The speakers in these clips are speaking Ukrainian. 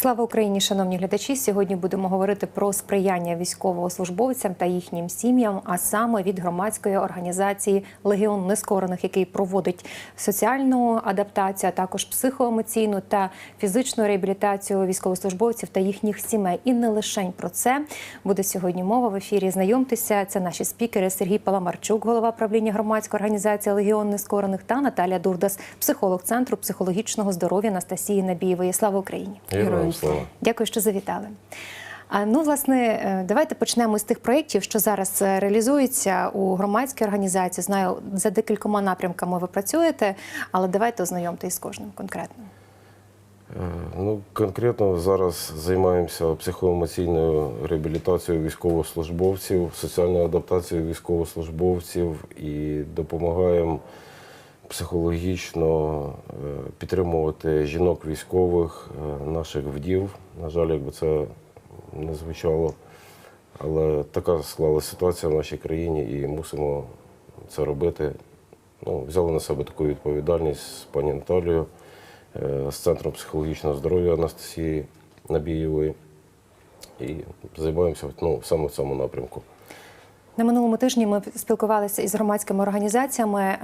Слава Україні, шановні глядачі. Сьогодні будемо говорити про сприяння військовослужбовцям та їхнім сім'ям, а саме від громадської організації Легіон Нескорених, який проводить соціальну адаптацію, а також психоемоційну та фізичну реабілітацію військовослужбовців та їхніх сімей. І не лише про це буде сьогодні мова в ефірі. Знайомтеся, це наші спікери Сергій Паламарчук, голова правління громадської організації Легіон Нескорених та Наталія Дурдас, психолог центру психологічного здоров'я Анастасії Набієвої. Слава Україні! Героям слава. Дякую, що завітали. А, Ну, власне, е, давайте почнемо з тих проєктів, що зараз е, реалізуються у громадській організації. Знаю, за декількома напрямками ви працюєте, але давайте ознайомтесь з кожним конкретно. Е, Ну, конкретно зараз займаємося психоемоційною реабілітацією військовослужбовців, соціальною адаптацією військовослужбовців і допомагаємо психологічно е, підтримувати жінок військових, е, наших вдів. На жаль, якби це не звучало. Але така склалася ситуація в нашій країні і мусимо це робити. Ну, взяли на себе таку відповідальність з пані Наталією, е, з Центром психологічного здоров'я Анастасії Набієвої. І займаємося ну, саме в цьому напрямку. На минулому тижні ми спілкувалися із громадськими організаціями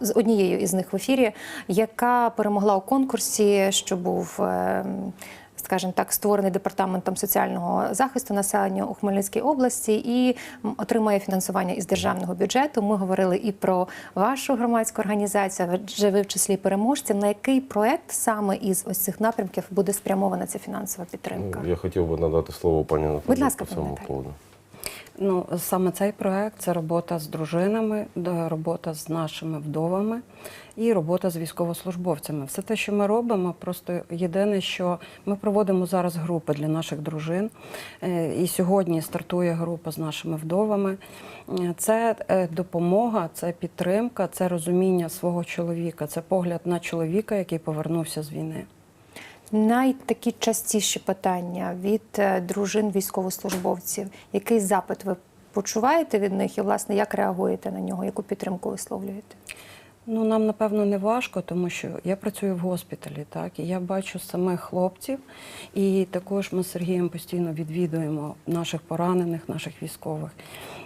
з однією із них в ефірі, яка перемогла у конкурсі, що був. е, Скажімо так, створений департаментом соціального захисту населення у Хмельницькій області і отримує фінансування із державного бюджету. Ми говорили і про вашу громадську організацію, адже ви в числі переможців. На який проект саме із ось цих напрямків буде спрямована ця фінансова підтримка? Ну, я хотів би надати слово пані Наталі Будь ласка, пані Наталі. Ну, саме цей проект це робота з дружинами, робота з нашими вдовами і робота з військовослужбовцями. Все те, що ми робимо, просто єдине, що ми проводимо зараз групи для наших дружин. Е, І сьогодні стартує група з нашими вдовами. Це е, допомога, це підтримка, це розуміння свого чоловіка, це погляд на чоловіка, який повернувся з війни. Найтакі частіші питання від е, дружин військовослужбовців. Який запит ви почуваєте від них і, власне, як реагуєте на нього? Яку підтримку висловлюєте? Ну, нам напевно не важко, тому що я працюю в госпіталі, так і я бачу самих хлопців, і також ми з Сергієм постійно відвідуємо наших поранених, наших військових.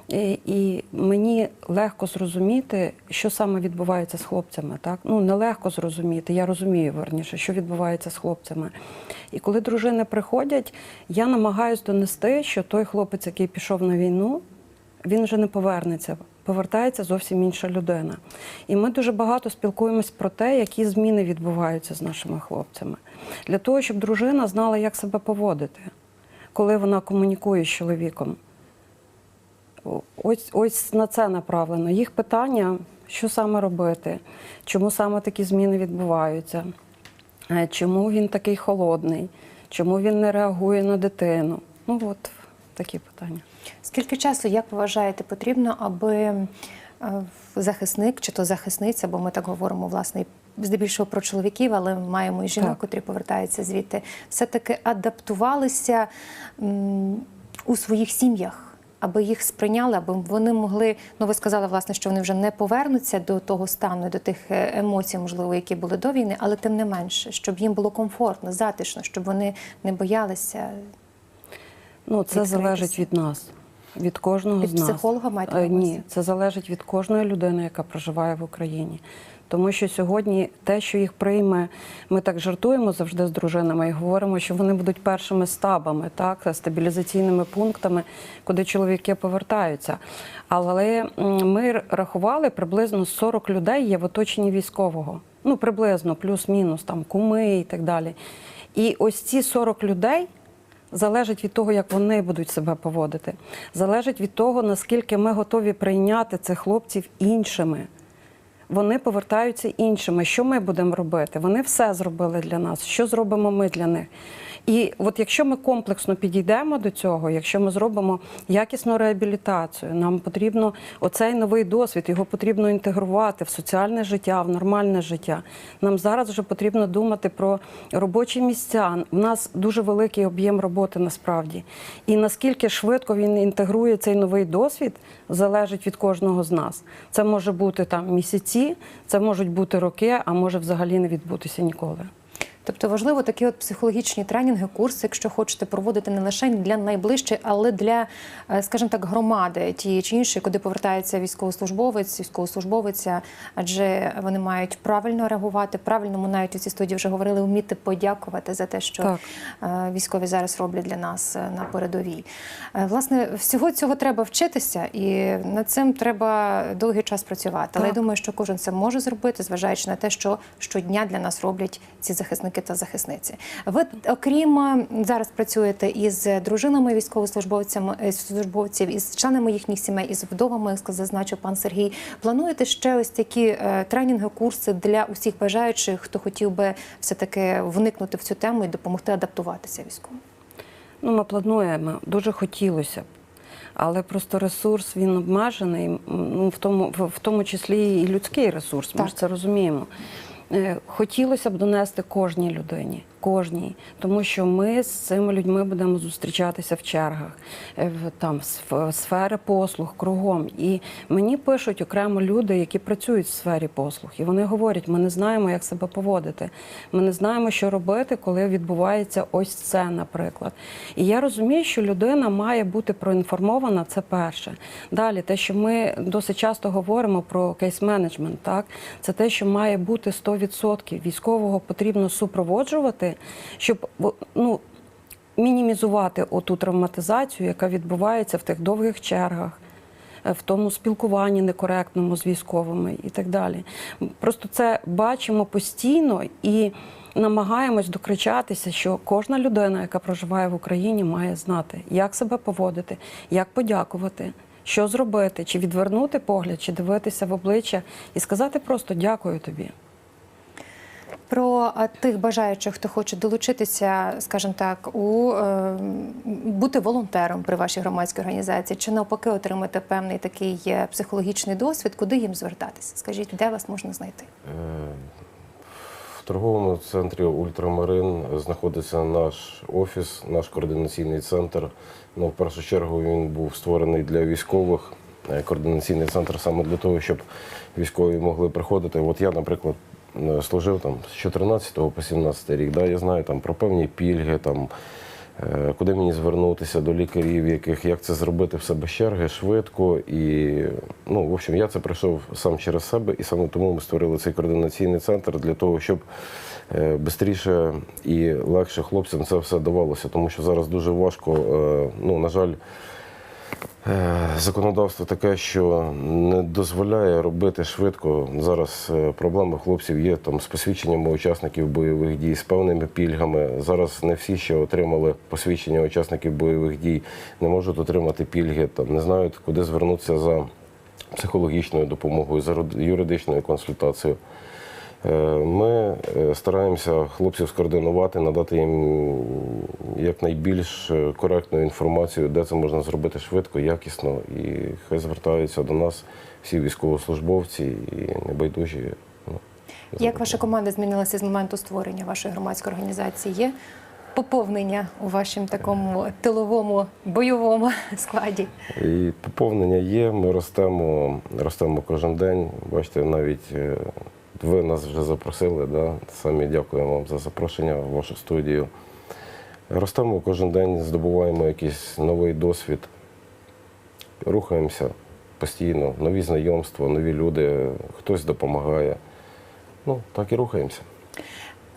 І, і мені легко зрозуміти, що саме відбувається з хлопцями. Так ну нелегко зрозуміти. Я розумію верніше, що відбувається з хлопцями. І коли дружини приходять, я намагаюся донести, що той хлопець, який пішов на війну, він вже не повернеться. Повертається зовсім інша людина. І ми дуже багато спілкуємось про те, які зміни відбуваються з нашими хлопцями. Для того, щоб дружина знала, як себе поводити, коли вона комунікує з чоловіком. Ось, ось на це направлено. Їх питання, що саме робити, чому саме такі зміни відбуваються, е, чому він такий холодний, чому він не реагує на дитину. Ну от такі питання. Скільки часу, як ви вважаєте, потрібно, аби е, захисник чи то захисниця, бо ми так говоримо, власне, здебільшого про чоловіків, але маємо і жінок, Так. котрі повертаються звідти, все-таки адаптувалися м, у своїх сім'ях? Аби їх сприйняли, аби вони могли, ну ви сказали, власне, що вони вже не повернуться до того стану, до тих е, емоцій, можливо, які були до війни, але тим не менше, щоб їм було комфортно, затишно, щоб вони не боялися. Ну, це Відкритися. залежить від нас, від кожного Від з нас. психолога маєте Е? Ні, це залежить від кожної людини, яка проживає в Україні. Тому що сьогодні те, що їх прийме, ми так жартуємо завжди з дружинами і говоримо, що вони будуть першими стабами, так, стабілізаційними пунктами, куди чоловіки повертаються. Але ми рахували приблизно 40 людей є в оточенні військового. Ну, приблизно, плюс-мінус, там куми і так далі. І ось ці 40 людей залежить від того, як вони будуть себе поводити. Залежить від того, наскільки ми готові прийняти цих хлопців іншими. Вони повертаються іншими. Що ми будемо робити? Вони все зробили для нас. Що зробимо ми для них? І от якщо ми комплексно підійдемо до цього, якщо ми зробимо якісну реабілітацію, нам потрібно оцей новий досвід, його потрібно інтегрувати в соціальне життя, в нормальне життя. Нам зараз вже потрібно думати про робочі місця. У нас дуже великий об'єм роботи насправді. І наскільки швидко він інтегрує цей новий досвід, залежить від кожного з нас. Це може бути там місяці, це можуть бути роки, а може взагалі не відбутися ніколи. Тобто важливо такі от психологічні тренінги, курси, якщо хочете проводити не лише для найближчих, але для, е, скажімо так, громади тієї чи іншої, куди повертається військовослужбовець, військовослужбовиця, адже вони мають правильно реагувати, правильно ми навіть у цій студії вже говорили, вміти подякувати за те, що Так. е, військові зараз роблять для нас е, на передовій. Власне, всього цього треба вчитися, і над цим треба довгий час працювати. Але я думаю, що кожен це може зробити, зважаючи на те, що щодня для нас роблять ці захисники та захисниці. Ви, окрім е, зараз працюєте із дружинами військовослужбовцями е, службовців, із членами їхніх сімей, із вдовами, як зазначив пан Сергій. Плануєте ще ось такі е, тренінги, курси для усіх бажаючих, хто хотів би все таки вникнути в цю тему і допомогти адаптуватися військовим? Ну, ми плануємо, дуже хотілося б. Але просто ресурс він обмежений, ну, в тому, в, в тому числі і людський ресурс, ми Так. ж це розуміємо. Е, Хотілося б донести кожній людині, кожній, тому що ми з цими людьми будемо зустрічатися в чергах, е, в там сф- сфери послуг кругом. І мені пишуть окремо люди, які працюють в сфері послуг, і вони говорять: ми не знаємо, як себе поводити. Ми не знаємо, що робити, коли відбувається ось це, наприклад. І я розумію, що людина має бути проінформована. Це перше. Далі, те, що ми досить часто говоримо про кейс-менеджмент, так це те, що має бути 100%. Військового потрібно супроводжувати, щоб ну. Мінімізувати оту травматизацію, яка відбувається в тих довгих чергах, е, в тому спілкуванні некоректному з військовими і так далі. Просто це бачимо постійно і намагаємось докричатися, що кожна людина, яка проживає в Україні, має знати, як себе поводити, як подякувати. Що зробити, чи відвернути погляд, чи дивитися в обличчя і сказати просто дякую тобі. Про тих бажаючих, хто хоче долучитися, скажімо так, у е, бути волонтером при вашій громадській організації, чи навпаки отримати певний такий е, психологічний досвід, куди їм звертатися? Скажіть, де вас можна знайти? Е, В торговому центрі Ультрамарин знаходиться наш офіс, наш координаційний центр. Ну, в першу чергу він був створений для військових. Е, Координаційний центр саме для того, щоб військові могли приходити. От я, наприклад, служив там з 14 по 17 рік. Да, я знаю там про певні пільги, там, е, куди мені звернутися до лікарів, яких, як це зробити все без черги, швидко. І, ну, в общем, я це пройшов сам через себе, і саме тому ми створили цей координаційний центр для того, щоб швидше і легше хлопцям це все давалося, тому що зараз дуже важко, е, ну, на жаль. Е, Законодавство таке, що не дозволяє робити швидко. Зараз е, проблеми хлопців є там з посвідченнями учасників бойових дій, з певними пільгами. Зараз не всі ще отримали посвідчення учасників бойових дій, не можуть отримати пільги, там не знають, куди звернутися за психологічною допомогою, за юридичною консультацією. Е, Ми е, стараємося хлопців скоординувати, надати їм якнайбільш е, коректну інформацію, де це можна зробити швидко, якісно, і хай звертаються до нас всі військовослужбовці і небайдужі. Ну, Як ваша команда змінилася з моменту створення вашої громадської організації? Є поповнення у вашому такому тиловому бойовому складі? І поповнення є, ми ростемо, ростемо кожен день. Бачите, навіть ви нас вже запросили. Да? Самі дякуємо вам за запрошення в вашу студію. Ростемо кожен день, здобуваємо якийсь новий досвід, рухаємося постійно, нові знайомства, нові люди, хтось допомагає. Ну, так і рухаємося.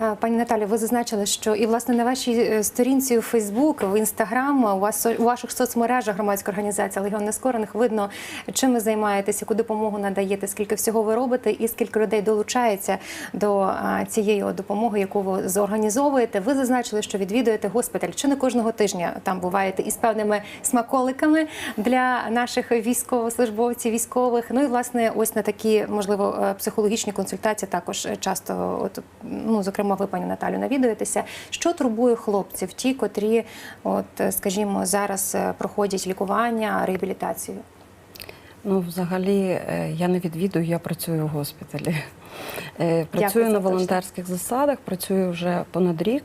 Е, Пані Наталі, ви зазначили, що і власне на вашій е, сторінці у Фейсбук, в Інстаграм, у вас у ваших соцмережах громадська організація Легіон Нескорених видно, чим ви займаєтеся, яку допомогу надаєте, скільки всього ви робите, і скільки людей долучається до цієї допомоги, яку ви зорганізовуєте. Ви зазначили, що відвідуєте госпіталь. Чи не кожного тижня там буваєте із певними смаколиками для наших військовослужбовців, військових. Ну і власне, ось на такі можливо е, психологічні консультації також е, часто, от ну зокрема, ви пані Наталю, навідуєтеся. Що турбує хлопців, ті, котрі, от скажімо, зараз е, проходять лікування, реабілітацію? Ну, взагалі, е, я не відвідую, я працюю в госпіталі. Е, Працюю за на точно. волонтерських засадах, працюю вже понад рік.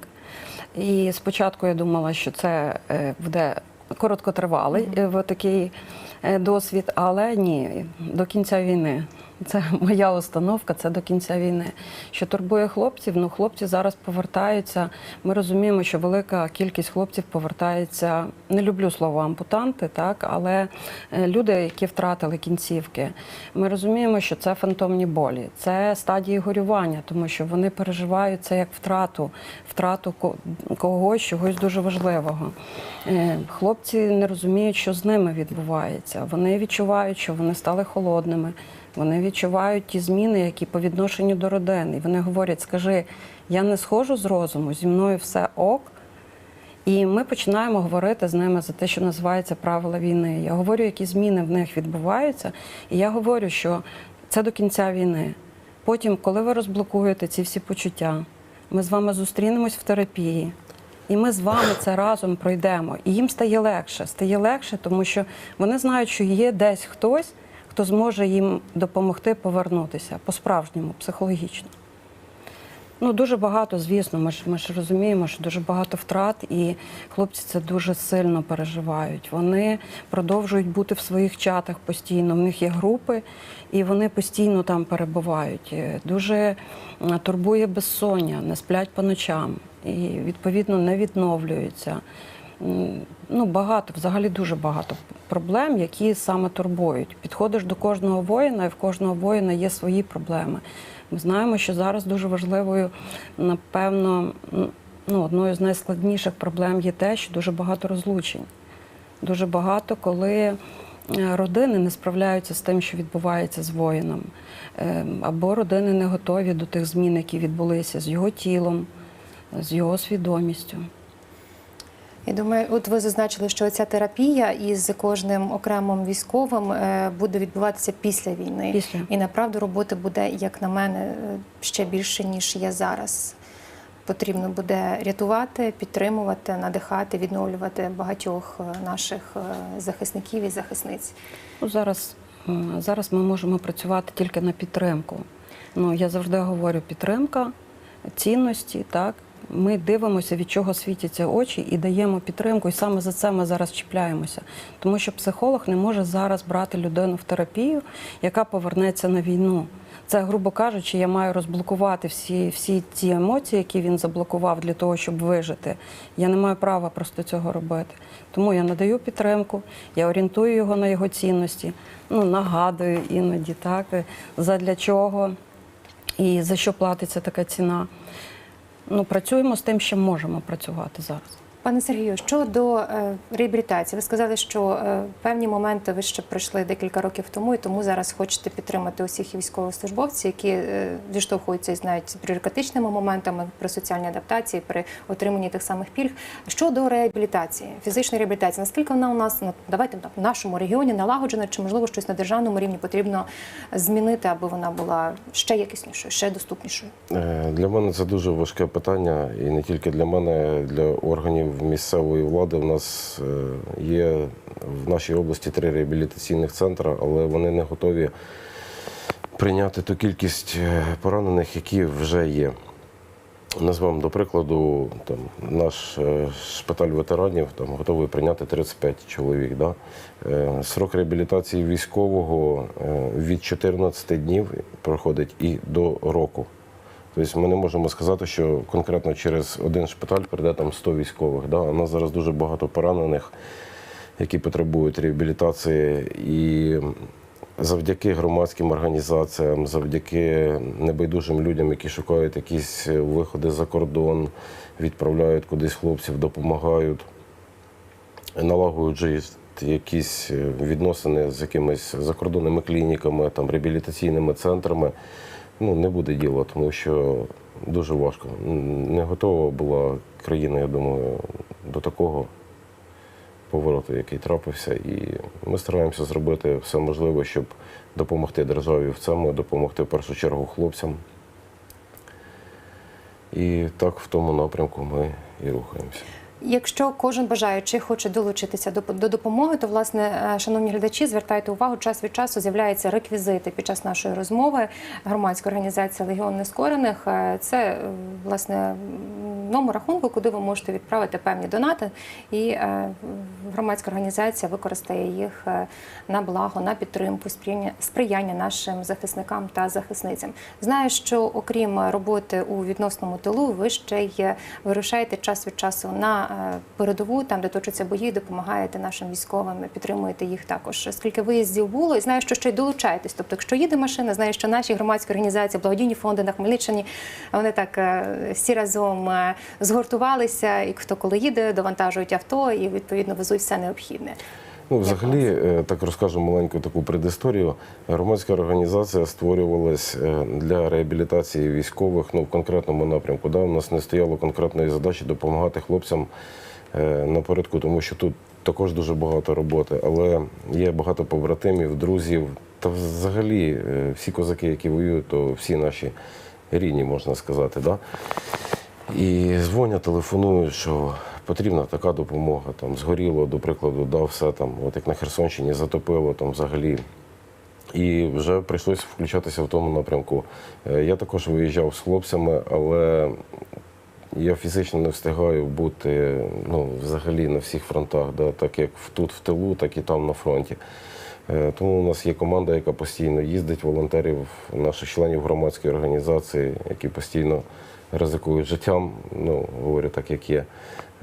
І спочатку я думала, що це буде короткотривалий е, в такий досвід, але ні, до кінця війни. Це моя установка, це до кінця війни. Що турбує хлопців? Ну, хлопці зараз повертаються. Ми розуміємо, що велика кількість хлопців повертається. Не люблю слово ампутанти, так, але е, люди, які втратили кінцівки. Ми розуміємо, що це фантомні болі, це стадії горювання, тому що вони переживають це як втрату, втрату ко- когось, чогось дуже важливого. Е, Хлопці не розуміють, що з ними відбувається. Вони відчувають, що вони стали холодними. Вони відчувають ті зміни, які по відношенню до родини. Вони говорять: скажи, я не схожу з розуму, зі мною все ок. І ми починаємо говорити з ними за те, що називається правила війни. Я говорю, які зміни в них відбуваються, і я говорю, що це до кінця війни. Потім, коли ви розблокуєте ці всі почуття, ми з вами зустрінемось в терапії. І ми з вами це разом пройдемо. І їм стає легше. Стає легше, тому що вони знають, що є десь хтось, хто зможе їм допомогти повернутися по-справжньому, психологічно. Ну, дуже багато, звісно. Ми ж ми ж розуміємо, що дуже багато втрат, і хлопці це дуже сильно переживають. Вони продовжують бути в своїх чатах постійно. В них є групи, і вони постійно там перебувають. Е, Дуже турбує безсоння, не сплять по ночам і відповідно не відновлюються. Ну, багато, взагалі дуже багато проблем, які саме турбують. Підходиш до кожного воїна, і в кожного воїна є свої проблеми. Ми знаємо, що зараз дуже важливою, напевно, ну, одною з найскладніших проблем є те, що дуже багато розлучень. Дуже багато, коли е, родини не справляються з тим, що відбувається з воїном, Е, або родини не готові до тих змін, які відбулися з його тілом, з його свідомістю. Я думаю, от ви зазначили, що ця терапія із кожним окремим військовим е, буде відбуватися після війни. Після. І направду роботи буде, як на мене, е, ще більше ніж є зараз. Потрібно буде рятувати, підтримувати, надихати, відновлювати багатьох е, наших захисників і захисниць. Ну, зараз, зараз ми можемо працювати тільки на підтримку. Ну, я завжди говорю, підтримка, цінності, так. Ми дивимося, від чого світяться очі, і даємо підтримку. І саме за це ми зараз чіпляємося. Тому що психолог не може зараз брати людину в терапію, яка повернеться на війну. Це, грубо кажучи, я маю розблокувати всі, всі ті емоції, які він заблокував для того, щоб вижити. Я не маю права просто цього робити. Тому я надаю підтримку, я орієнтую його на його цінності, ну, нагадую іноді, так, задля чого і за що платиться така ціна. Ну, працюємо з тим, що можемо працювати зараз. Пане Сергію, щодо е, реабілітації, ви сказали, що е, певні моменти ви ще пройшли декілька років тому, і тому зараз хочете підтримати усіх військовослужбовців, які е, зіштовхуються із навіть бюрократичними моментами при соціальній адаптації, при отриманні тих самих пільг. Щодо реабілітації, фізичної реабілітації, наскільки вона у нас ну, давайте в нашому регіоні налагоджена, чи можливо щось на державному рівні потрібно змінити, аби вона була ще якіснішою, ще доступнішою? Для мене це дуже важке питання, і не тільки для мене, для органів місцевої влади. У нас е, є в нашій області три реабілітаційних центри, але вони не готові прийняти ту кількість е, поранених, які вже є. Назвам до прикладу, там наш е, шпиталь ветеранів там готовий прийняти 35 чоловік. Да? Срок реабілітації військового від 14 днів проходить і до року. Тобто ми не можемо сказати, що конкретно через один шпиталь прийде там 100 військових. Да? У нас зараз дуже багато поранених, які потребують реабілітації. І завдяки громадським організаціям, завдяки небайдужим людям, які шукають якісь виходи за кордон, відправляють кудись хлопців, допомагають, налагоджують якісь відносини з якимись закордонними клініками, там, реабілітаційними центрами. Ну, не буде діла, тому що дуже важко. Не готова була країна, я думаю, до такого повороту, який трапився. І ми стараємося зробити все можливе, щоб допомогти державі в цьому, допомогти в першу чергу хлопцям. І так в тому напрямку ми і рухаємося. Якщо кожен бажаючий хоче долучитися до, до допомоги, то власне, е, шановні глядачі, звертайте увагу, час від часу з'являються реквізити під час нашої розмови. Громадська організація Легіон Нескорених. Е, Це е, власне одному рахунку, куди ви можете відправити певні донати, і е, громадська організація використає їх е, на благо, на підтримку, сприяння, нашим захисникам та захисницям. Знаю, що окрім роботи у відносному тилу, ви ще й вирушаєте час від часу на е, передову, там де точаться бої, допомагаєте нашим військовим, підтримуєте їх також. Скільки виїздів було, і знаю, що ще й долучаєтесь. Тобто, якщо їде машина, знаю, що наші громадські організації, благодійні фонди на Хмельниччині, вони так всі разом згуртувалися, і хто коли їде, довантажують авто і відповідно везуть все необхідне. Ну, взагалі, е, так розкажу маленьку таку предісторію. Громадська організація створювалась е, для реабілітації військових ну, в конкретному напрямку. Да? У нас не стояло конкретної задачі допомагати хлопцям е, напередку, тому що тут також дуже багато роботи. Але є багато побратимів, друзів. Та взагалі всі козаки, які воюють, то всі наші рідні, можна сказати. Да? І дзвонять, телефонують, що потрібна така допомога. Там згоріло, до прикладу, да, все там, от як на Херсонщині затопило там взагалі. І вже прийшлося включатися в тому напрямку. Е, Я також виїжджав з хлопцями, але я фізично не встигаю бути ну, взагалі на всіх фронтах, да, так як тут в тилу, так і там на фронті. Е, Тому у нас є команда, яка постійно їздить, волонтерів, наших членів громадської організації, які постійно ризикують життям, ну, говорю так, як є.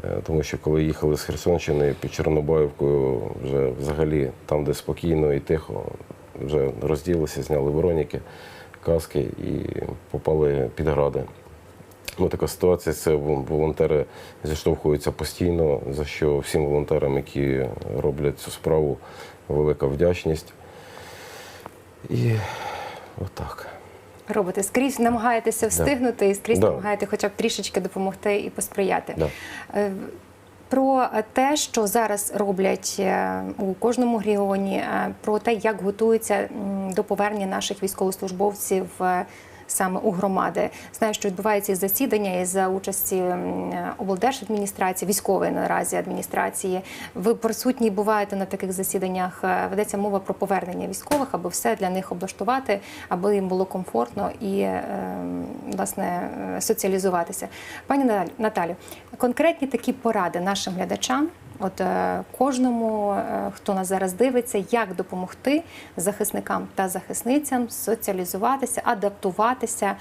Е, Тому що коли їхали з Херсонщини під Чорнобаївкою, вже взагалі там, де спокійно і тихо, вже розділилися, зняли Вероніки, каски і попали під гради. Ну, така ситуація, це волонтери зіштовхуються постійно, за що всім волонтерам, які роблять цю справу, велика вдячність. І отак. Робите скрізь, намагаєтеся встигнути і скрізь Да. намагаєте хоча б трішечки допомогти і посприяти. Да. Е, Про те, що зараз роблять е, у кожному регіоні, е, про те, як готуються до повернення наших військовослужбовців саме у громади. Знаю, що відбувається і засідання і за участі облдержадміністрації, військової наразі адміністрації. Ви присутні буваєте на таких засіданнях. Е, Ведеться мова про повернення військових, аби все для них облаштувати, аби їм було комфортно і е, власне е, соціалізуватися. Пані Наталю, конкретні такі поради нашим глядачам. От е, кожному, е, хто нас зараз дивиться, як допомогти захисникам та захисницям соціалізуватися, адаптуватися,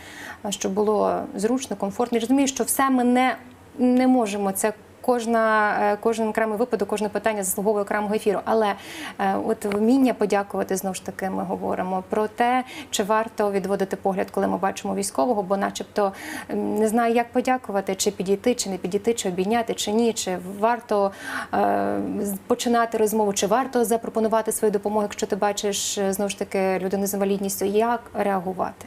е, щоб було зручно, комфортно. Я розумію, що все ми не, не можемо. Це кожна, е, кожен окремий випадок, кожне питання заслуговує окремого ефіру. Але е, от вміння подякувати знову ж таки, ми говоримо про те, чи варто відводити погляд, коли ми бачимо військового, бо, начебто, не знаю, як подякувати, чи підійти, чи не підійти, чи обійняти, чи ні, чи варто е, починати розмову, чи варто запропонувати свою допомогу, якщо ти бачиш знову ж таки людину з інвалідністю, як реагувати?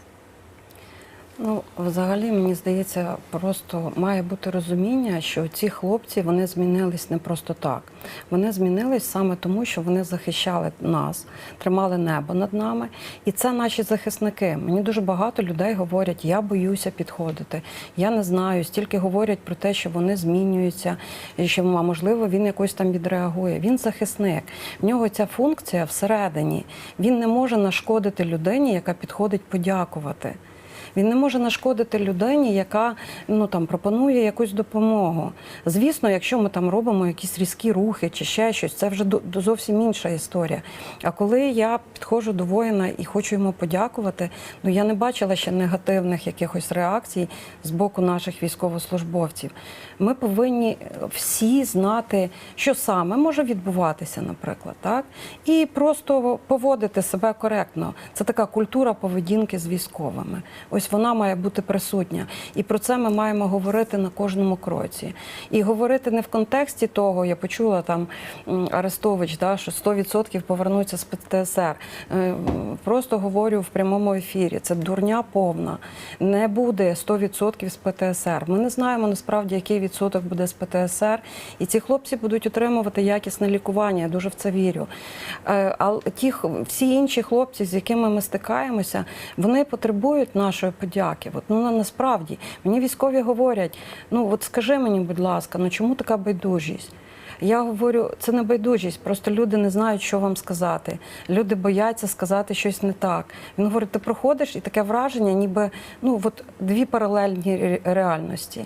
Ну, взагалі, мені здається, просто має бути розуміння, що ці хлопці вони змінились не просто так. Вони змінились саме тому, що вони захищали нас, тримали небо над нами. І це наші захисники. Мені дуже багато людей говорять, я боюся підходити. Я не знаю. Стільки говорять про те, що вони змінюються, і що можливо він якось там відреагує. Він захисник. В нього ця функція всередині. Він не може нашкодити людині, яка підходить подякувати. Він не може нашкодити людині, яка ну там пропонує якусь допомогу. Звісно, якщо ми там робимо якісь різкі рухи чи ще щось, це вже зовсім інша історія. А коли я підходжу до воїна і хочу йому подякувати, ну я не бачила ще негативних якихось реакцій з боку наших військовослужбовців. Ми повинні всі знати, що саме може відбуватися, наприклад, так і просто поводити себе коректно. Це така культура поведінки з військовими. Ось вона має бути присутня. І про це ми маємо говорити на кожному кроці. І говорити не в контексті того, я почула там Арестович, да, що 100% повернуться з ПТСР. Е, Просто говорю в прямому ефірі. Це дурня повна. Не буде 100% з ПТСР. Ми не знаємо насправді, який відсоток буде з ПТСР. І ці хлопці будуть отримувати якісне лікування. Я дуже в це вірю. Е, А ті всі інші хлопці, з якими ми стикаємося, вони потребують нашої подяки. От, ну насправді мені військові говорять: ну от скажи мені, будь ласка, ну чому така байдужість? Я говорю, це не байдужість, просто люди не знають, що вам сказати. Люди бояться сказати щось не так. Він говорить, ти проходиш і таке враження, ніби ну от дві паралельні реальності.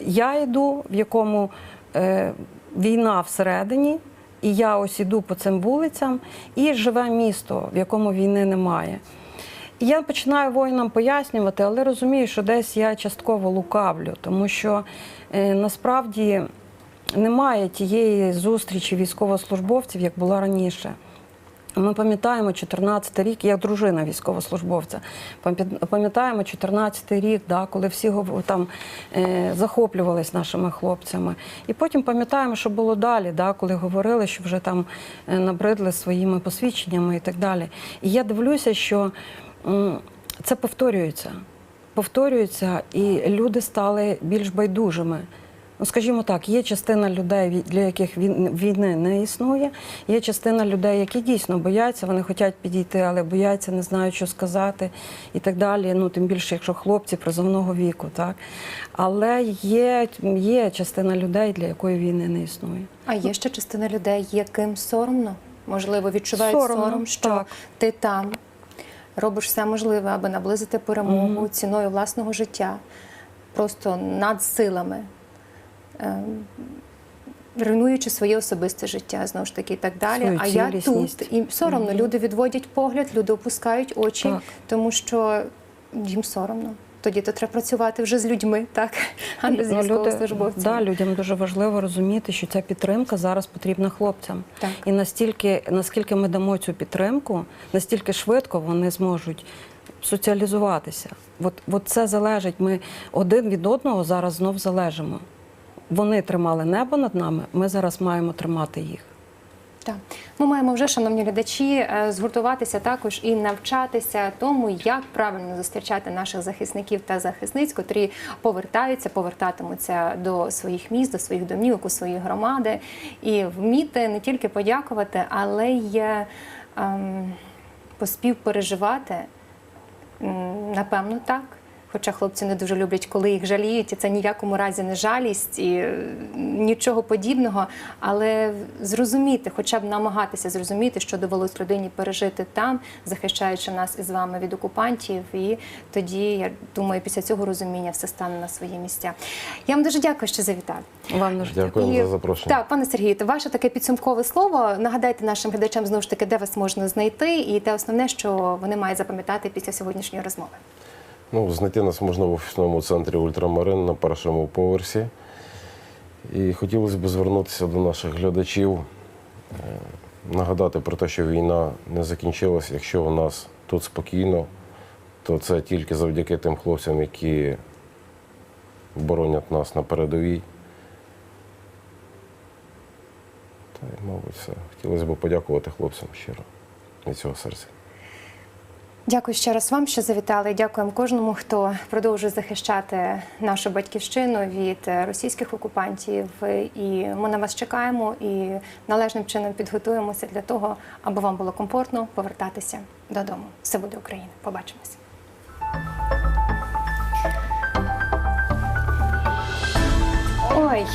Я йду, в якому е, війна всередині, і я ось іду по цим вулицям, і живе місто, в якому війни немає. Я починаю воїнам пояснювати, але розумію, що десь я частково лукавлю, тому що е, насправді немає тієї зустрічі військовослужбовців, як була раніше. Ми пам'ятаємо 14 рік, я дружина військовослужбовця. Пам'ятаємо 14 рік, да, коли всі там е, захоплювались нашими хлопцями. І потім пам'ятаємо, що було далі, да, коли говорили, що вже там е, набридли своїми посвідченнями і так далі. І я дивлюся, що це повторюється. Повторюється, і люди стали більш байдужими. Ну, скажімо так, є частина людей, для яких війни не існує. Є частина людей, які дійсно бояться, вони хочуть підійти, але бояться, не знають, що сказати і так далі. Ну, тим більше, якщо хлопці призовного віку, так. Але є, є частина людей, для якої війни не існує. А є ще частина людей, яким соромно, можливо, відчувають Соромно, сором, що так. ти там робиш все можливе, аби наблизити перемогу ціною власного життя, просто над силами, е, руйнуючи своє особисте життя, знову ж таки, і так далі. Свою а я тут і соромно. Люди відводять погляд, люди опускають очі, Так. тому що їм соромно. Тоді то треба працювати вже з людьми, так, а не з Ну, військовослужбовцями. да, людям дуже важливо розуміти, що ця підтримка зараз потрібна хлопцям. Так. І настільки, наскільки ми дамо цю підтримку, настільки швидко вони зможуть соціалізуватися. От, от це залежить. Ми один від одного зараз знов залежимо. Вони тримали небо над нами, ми зараз маємо тримати їх. Так, ми маємо вже, шановні глядачі, е, згуртуватися також і навчатися тому, як правильно зустрічати наших захисників та захисниць, котрі повертаються, повертатимуться до своїх міст, до своїх домівок, у свої громади, і вміти не тільки подякувати, але й е, ем, поспівпереживати. Напевно, так. Хоча хлопці не дуже люблять, коли їх жаліють, і це ні в якому разі не жалість і е, нічого подібного. Але зрозуміти, хоча б намагатися зрозуміти, що довелось людині пережити там, захищаючи нас із вами від окупантів. І тоді я думаю, після цього розуміння все стане на свої місця. Я вам дуже дякую, що завітали. Вам дуже Дякуємо за запрошення. Так, пане Сергію, то ваше таке підсумкове слово. Нагадайте нашим глядачам знову ж таки, де вас можна знайти, і те основне, що вони мають запам'ятати після сьогоднішньої розмови. Ну, знайти нас можна в офісному центрі Ультрамарин на першому поверсі. І хотілося б звернутися до наших глядачів, е, нагадати про те, що війна не закінчилася. Якщо у нас тут спокійно, то це тільки завдяки тим хлопцям, які боронять нас на передовій. Та й, мабуть, все. Хотілося б подякувати хлопцям щиро від цього серця. Дякую ще раз вам, що завітали. Дякуємо кожному, хто продовжує захищати нашу батьківщину від е, російських окупантів. І ми на вас чекаємо і належним чином підготуємося для того, аби вам було комфортно повертатися додому. Все буде Україна. Побачимось. Ой.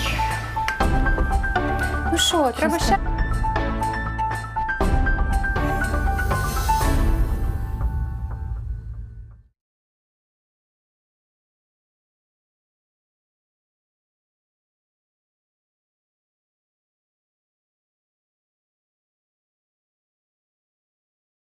Ну що, треба ще.